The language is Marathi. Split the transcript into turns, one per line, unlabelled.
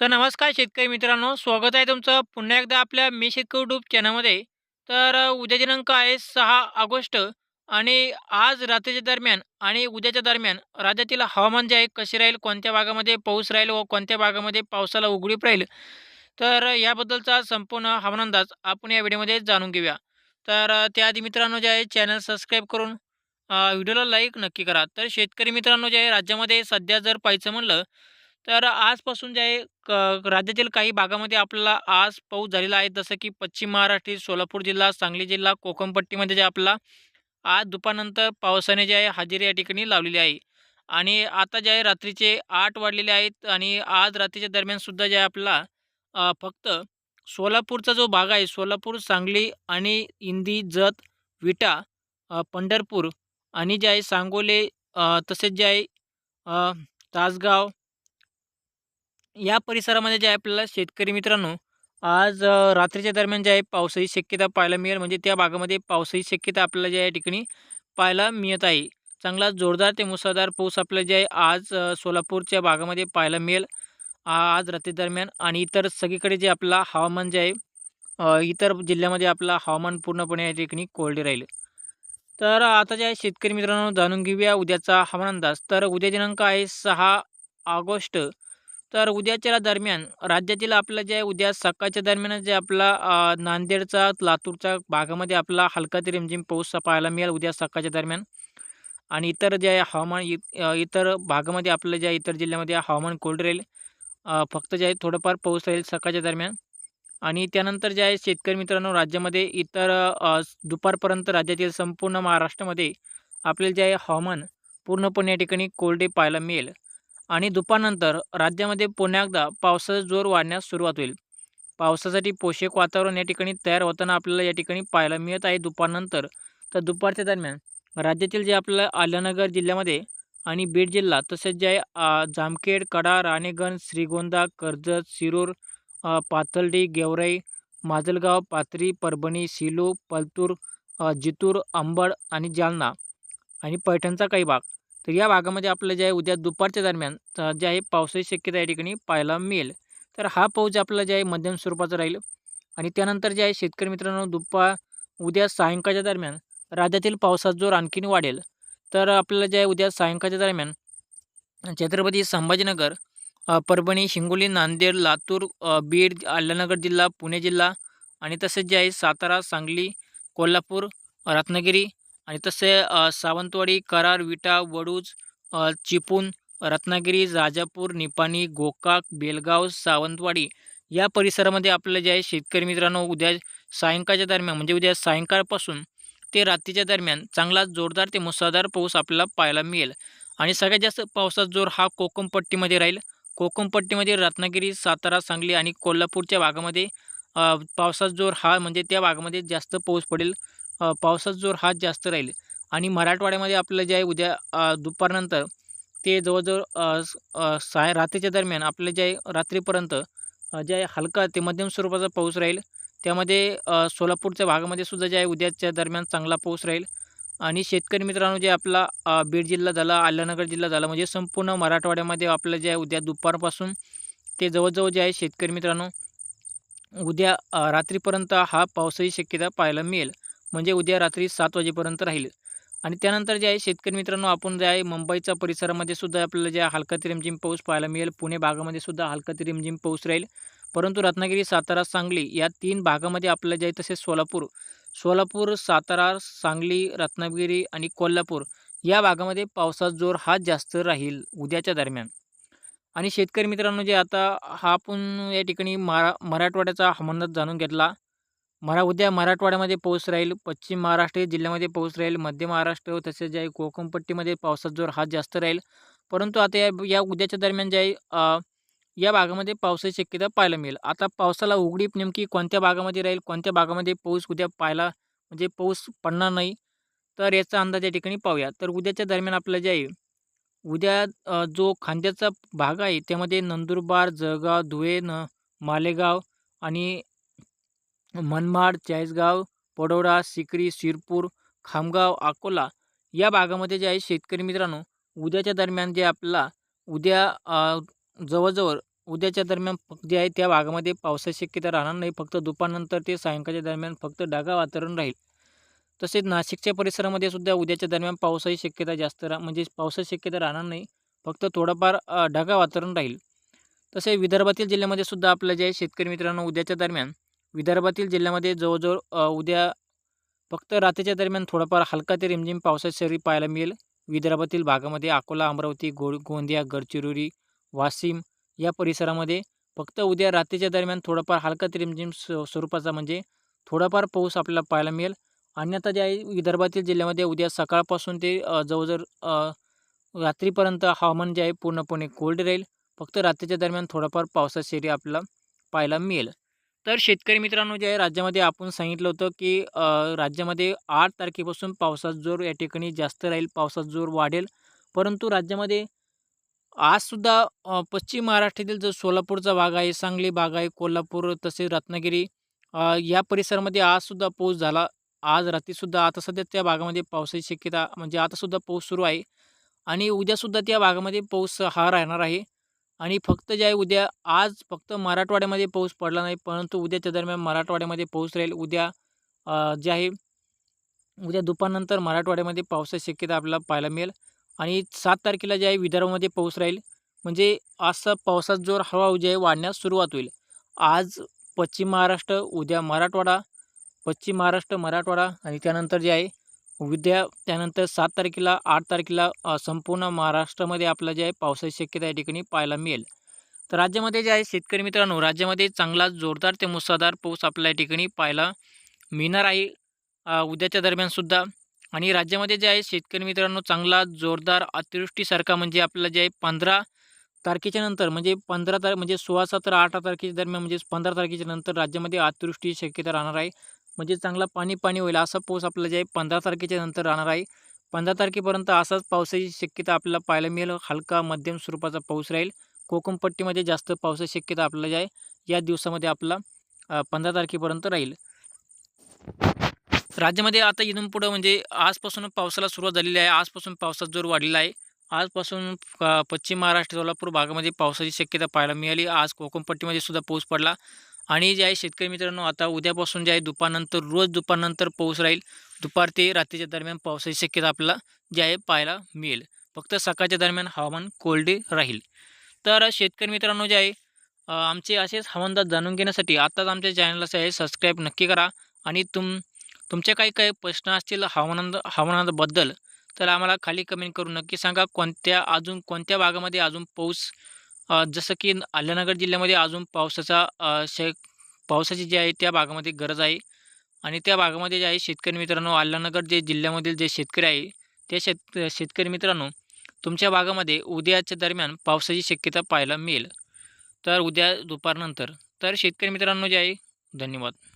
तर नमस्कार शेतकरी मित्रांनो स्वागत आहे तुमचं पुन्हा एकदा आपल्या मी शेतकरी यूट्यूब चॅनलमध्ये. तर उद्या दिनांक आहे सहा ऑगस्ट आणि आज रात्रीच्या दरम्यान आणि उद्याच्या दरम्यान राज्यातील हवामान जे आहे कसे राहील कोणत्या भागामध्ये पाऊस राहील व कोणत्या भागामध्ये पावसाला उघडीप राहील तर याबद्दलचा संपूर्ण हवामान अंदाज आपण या व्हिडिओमध्ये जाणून घेऊया. तर त्याआधी मित्रांनो जे आहे चॅनल सबस्क्राईब करून व्हिडिओला लाईक नक्की करा. तर शेतकरी मित्रांनो जे आहे राज्यामध्ये सध्या जर पाहायचं म्हणलं तर आजपासून जे आहे क राज्यातील काही भागामध्ये आपल्याला आज पाऊस झालेला आहे. जसं की पश्चिम महाराष्ट्र, सोलापूर जिल्हा, सांगली जिल्हा, कोकमपट्टीमध्ये जे आपला आज दुपारनंतर पावसाने जे आहे हजेरी या ठिकाणी लावलेली आहे. आणि आता जे आहे रात्रीचे आठ वाढलेले आहेत आणि आज रात्रीच्या दरम्यानसुद्धा जे आहे आपला फक्त सोलापूरचा जो भाग आहे, सोलापूर, सांगली आणि इंदी, जत, विटा, पंढरपूर आणि जे आहे सांगोले तसेच जे आहे तासगाव या परिसरामध्ये जे आहे आपल्याला शेतकरी मित्रांनो, आज रात्रीच्या दरम्यान जे आहे पावसाची शक्यता पाहायला मिळेल. म्हणजे त्या भागामध्ये पावसाची शक्यता आपल्याला जे आहे या ठिकाणी पाहायला मिळत आहे. चांगला जोरदार ते मुसळधार पाऊस आपल्याला जे आहे आज सोलापूरच्या भागामध्ये पाहायला मिळेल. आज रात्री दरम्यान आणि इतर सगळीकडे जे आपला हवामान जे आहे इतर जिल्ह्यामध्ये आपला हवामान पूर्णपणे या ठिकाणी कोरडे राहील. तर आता जे आहे शेतकरी मित्रांनो जाणून घेऊया उद्याचा हवामान अंदाज. तर उद्या दिनांक आहे सहा ऑगस्ट. तर उद्याच्या दरम्यान राज्यातील आपलं जे आहे उद्या सकाळच्या दरम्यान जे आपला नांदेडचा, लातूरच्या भागामध्ये आपला हलका ते रिमझिम पाऊस पाहायला मिळेल उद्या सकाळच्या दरम्यान. आणि इतर जे आहे हवामान इ इतर भागामध्ये आपलं ज्या इतर जिल्ह्यामध्ये हवामान कोरडे राहील. फक्त जे आहे थोडंफार पाऊस राहील सकाळच्या दरम्यान. आणि त्यानंतर जे आहे शेतकरी मित्रांनो राज्यामध्ये इतर दुपारपर्यंत राज्यातील संपूर्ण महाराष्ट्रामध्ये आपल्याला जे आहे हवामान पूर्णपणे या ठिकाणी कोरडे पाहायला मिळेल. आणि दुपारनंतर राज्यामध्ये पुन्हा एकदा पावसाचा जोर वाढण्यास सुरुवात होईल. पावसासाठी पोषक वातावरण या ठिकाणी तयार होताना आपल्याला या ठिकाणी पाहायला मिळत आहे दुपारनंतर. तर दुपारच्या दरम्यान राज्यातील जे आपल्याला आल्यानगर जिल्ह्यामध्ये आणि बीड जिल्हा तसेच जे आहे जामखेड, कडा, राणेगण, श्रीगोंदा, कर्जत, शिरूर, पाथर्डी, गेवराई, माजलगाव, पाथरी, परभणी, सिलू पलतूर, जितूर अंबड आणि जालना आणि पैठणचा काही भाग. तर या भागामध्ये आपलं जे आहे उद्या दुपारच्या दरम्यान जे आहे पावसाची शक्यता या ठिकाणी पाहायला मिळेल. तर हा पाऊस आपला जे आहे मध्यम स्वरूपाचा राहील आणि त्यानंतर जे आहे शेतकरी मित्रांनो दुपार उद्या सायंकाळच्या दरम्यान राज्यातील पावसाचा जोर आणखीन वाढेल. तर आपल्याला जे आहे उद्या सायंकाळच्या दरम्यान छत्रपती संभाजीनगर, परभणी, हिंगोली, नांदेड, लातूर, बीड, अल्लानगर जिल्हा, पुणे जिल्हा आणि तसेच जे आहे सातारा, सांगली, कोल्हापूर, रत्नागिरी आणि तसे सावंतवाडी, करार विटा, वडूज, चिपून रत्नागिरी, राजापूर, निपाणी, गोकाक, बेलगाव, सावंतवाडी या परिसरामध्ये आपल्याला जे आहे शेतकरी मित्रांनो उद्या सायंकाळच्या दरम्यान म्हणजे उद्या सायंकाळपासून ते रात्रीच्या दरम्यान चांगला जोरदार ते मुसळधार पाऊस आपल्याला पाहायला मिळेल. आणि सगळ्यात जास्त पावसाचा जोर हा कोकमपट्टीमध्ये राहील. कोकमपट्टीमध्ये रत्नागिरी, सातारा, सांगली आणि कोल्हापूरच्या भागामध्ये पावसाचा जोर हा म्हणजे त्या भागामध्ये जास्त पाऊस पडेल. पावसाचा जोर हा जास्त राहील आणि मराठवाड्यामध्ये आपलं जे आहे उद्या दुपारनंतर ते जवळजवळ साय रात्रीच्या दरम्यान आपलं जे आहे रात्रीपर्यंत जे आहे हलका ते मध्यम स्वरूपाचा पाऊस राहील. त्यामध्ये सोलापूरच्या भागामध्ये सुद्धा जे आहे उद्याच्या दरम्यान चांगला पाऊस राहील आणि शेतकरी मित्रांनो जे आपला बीड जिल्हा झाला, अहिल्यानगर जिल्हा झाला म्हणजे संपूर्ण मराठवाड्यामध्ये आपलं जे आहे उद्या दुपारपासून ते जवळजवळ जे आहे शेतकरी मित्रांनो उद्या रात्रीपर्यंत हा पावसाची शक्यता पाहायला मिळेल. म्हणजे उद्या रात्री सात वाजेपर्यंत राहील. आणि त्यानंतर जे आहे शेतकरी मित्रांनो आपण जे आहे मुंबईच्या परिसरामध्ये सुद्धा आपल्याला जे हलका ते रिमझिम पाऊस पाहायला मिळेल. पुणे भागामध्ये सुद्धा हलका ते रिमझिम पाऊस राहील. परंतु रत्नागिरी, सातारा, सांगली या तीन भागामध्ये आपल्याला जे आहे तसेच सोलापूर, सोलापूर, सातारा, सांगली, रत्नागिरी आणि कोल्हापूर या भागामध्ये पावसाचा जोर हा जास्त राहील उद्याच्या दरम्यान. आणि शेतकरी मित्रांनो जे आता हा आपण या ठिकाणी मरा मराठवाड्याचा हवामान जाणून घेतला. मरा उद्या मराठवाड्यामध्ये पाऊस राहील, पश्चिम महाराष्ट्र जिल्ह्यामध्ये पाऊस राहील, मध्य महाराष्ट्र तसेच जे आहे कोकणपट्टीमध्ये पावसाचा जोर हा जास्त राहील. परंतु आता या या उद्याच्या दरम्यान जे आहे या भागामध्ये पावसाची शक्यता पाहायला मिळेल. आता पावसाला उघडीप नेमकी कोणत्या भागामध्ये राहील, कोणत्या भागामध्ये पाऊस उद्या पाहायला म्हणजे पाऊस पडणार नाही. तर याचा अंदाज या ठिकाणी पाहूया. तर उद्याच्या दरम्यान आपल्याला जे आहे उद्या जो खांद्याचा भाग आहे त्यामध्ये नंदुरबार, जळगाव, धुळे, न मालेगाव आणि मनमाड, चाळीसगाव, पडोडा सिकरी, शिरपूर, खामगाव, अकोला या भागामध्ये जे आहे शेतकरी मित्रांनो उद्याच्या दरम्यान जे आपला उद्या जवळजवळ उद्याच्या दरम्यान फक्त जे आहे त्या भागामध्ये पावसाची शक्यता राहणार नाही. फक्त दुपारनंतर ते सायंकाळच्या दरम्यान फक्त ढगाळ वातावरण राहील. तसेच नाशिकच्या परिसरामध्ये सुद्धा उद्याच्या दरम्यान पावसाची शक्यता जास्त राह म्हणजे पावसाची शक्यता राहणार नाही. फक्त थोडंफार ढगाळ वातावरण राहील. तसे विदर्भातील जिल्ह्यामध्ये सुद्धा आपलं जे आहे शेतकरी मित्रांनो उद्याच्या दरम्यान विदर्भातील जिल्ह्यामध्ये जवळजवळ उद्या फक्त रात्रीच्या दरम्यान थोडाफार हलका ते रिमझिम पावसाची सरी पाहायला मिळेल. विदर्भातील भागामध्ये अकोला अमरावती गो गोंदिया गडचिरोली वाशिम या परिसरामध्ये फक्त उद्या रात्रीच्या दरम्यान थोडाफार हलका ते रिमझिम स्व स्वरूपाचा म्हणजे थोडाफार पाऊस आपल्याला पाहायला मिळेल. अन्यथा जे आहे विदर्भातील जिल्ह्यामध्ये उद्या सकाळपासून ते जवळजवळ रात्रीपर्यंत हवामान जे आहे पूर्णपणे कोल्ड राहील. फक्त रात्रीच्या दरम्यान थोडाफार पावसाची सरी आपल्याला पाहायला मिळेल. तर शेतकरी मित्रांनो जे आहे राज्यामध्ये आपण सांगितलं होतं की राज्यामध्ये आठ तारखेपासून पावसाचा जोर या ठिकाणी जास्त राहील पावसाचा जोर वाढेल. परंतु राज्यामध्ये आजसुद्धा पश्चिम महाराष्ट्रातील जो सोलापूरचा भाग आहे सांगली भाग आहे कोल्हापूर तसेच रत्नागिरी या परिसरामध्ये आजसुद्धा पाऊस झाला. आज रात्रीसुद्धा आता सध्या त्या भागामध्ये पावसाची शक्यता म्हणजे आतासुद्धा पाऊस सुरू आहे. आणि उद्यासुद्धा त्या भागामध्ये पाऊस हा राहणार आहे. आणि फक्त जे आहे उद्या आज फक्त मराठवाड्यामध्ये पाऊस पडला नाही परंतु उद्याच्या दरम्यान मराठवाड्यामध्ये पाऊस राहील. उद्या जे आहे उद्या दुपारनंतर मराठवाड्यामध्ये पावसाची शक्यता आपल्याला पाहायला मिळेल. आणि सात तारखेला जे आहे विदर्भामध्ये पाऊस राहील. म्हणजे असा पावसाचा जोर हळूहळू जे आहे वाढण्यास सुरुवात होईल. आज पश्चिम महाराष्ट्र उद्या मराठवाडा पश्चिम महाराष्ट्र मराठवाडा आणि त्यानंतर जे आहे उद्या त्यानंतर सात तारखेला आठ तारखेला संपूर्ण महाराष्ट्रामध्ये आपलं जे आहे पावसाची शक्यता या ठिकाणी पाहायला मिळेल. तर राज्यामध्ये जे आहे शेतकरी मित्रांनो राज्यामध्ये चांगला जोरदार ते मुसळधार पाऊस आपल्या या ठिकाणी पाहायला मिळणार आहे. उद्याच्या दरम्यानसुद्धा आणि राज्यामध्ये जे आहे शेतकरी मित्रांनो चांगला जोरदार अतिवृष्टीसारखा म्हणजे आपल्याला जे आहे पंधरा तारखेच्या नंतर म्हणजे पंधरा तार म्हणजे सोळा सतरा अठरा तारखेच्या दरम्यान म्हणजे पंधरा तारखेच्या नंतर राज्यामध्ये अतिवृष्टीची शक्यता राहणार आहे. म्हणजे चांगला पाणी पाणी होईल असा पाऊस आपल्याला जे आहे पंधरा तारखेच्या नंतर राहणार आहे. पंधरा तारखेपर्यंत असाच पावसाची शक्यता आपल्याला पाहायला मिळेल. हलका मध्यम स्वरूपाचा पाऊस राहील. कोकमपट्टीमध्ये जास्त पावसाची शक्यता आपल्याला जे आहे या दिवसामध्ये आपला पंधरा तारखेपर्यंत राहील. राज्यामध्ये आता इथून पुढं म्हणजे आजपासून पावसाला सुरुवात झालेली आहे. आजपासून पावसाचा जोर वाढलेला आहे. आजपासून पश्चिम महाराष्ट्र सोलापूर भागामध्ये पावसाची शक्यता पाहायला मिळाली. आज कोकमपट्टीमध्ये सुद्धा पाऊस पडला. आणि जे आहे शेतकरी मित्रांनो आता उद्यापासून जे आहे दुपारनंतर रोज दुपारनंतर पाऊस राहील. दुपार ते रात्रीच्या दरम्यान पावसाची शक्यता आपल्याला जे आहे पाहायला मिळेल. फक्त सकाळच्या दरम्यान हवामान कोरडे राहील. तर शेतकरी मित्रांनो जे आहे आमचे असेच हवामान जाणून घेण्यासाठी आत्ताच आमच्या चॅनलला जे आहे सबस्क्राईब नक्की करा. आणि तुम तुमचे काही काही प्रश्न असतील हवामान हवामानाबद्दल तर आम्हाला खाली कमेंट करून नक्की सांगा कोणत्या अजून कोणत्या भागामध्ये अजून पाऊस अ, जसं की अहिल्यानगर जिल्ह्यामध्ये अजून पावसाचा अ, शे पावसाची जी आहे त्या भागामध्ये गरज आहे. आणि त्या भागामध्ये जे आहे शेतकरी मित्रांनो अहिल्यानगर जे जिल्ह्यामधील जे शेतकरी आहे त्या शेत शेतकरी मित्रांनो तुमच्या भागामध्ये उद्याच्या दरम्यान पावसाची शक्यता पाहायला मिळेल. तर उद्या दुपारनंतर. तर शेतकरी मित्रांनो जे आहे धन्यवाद.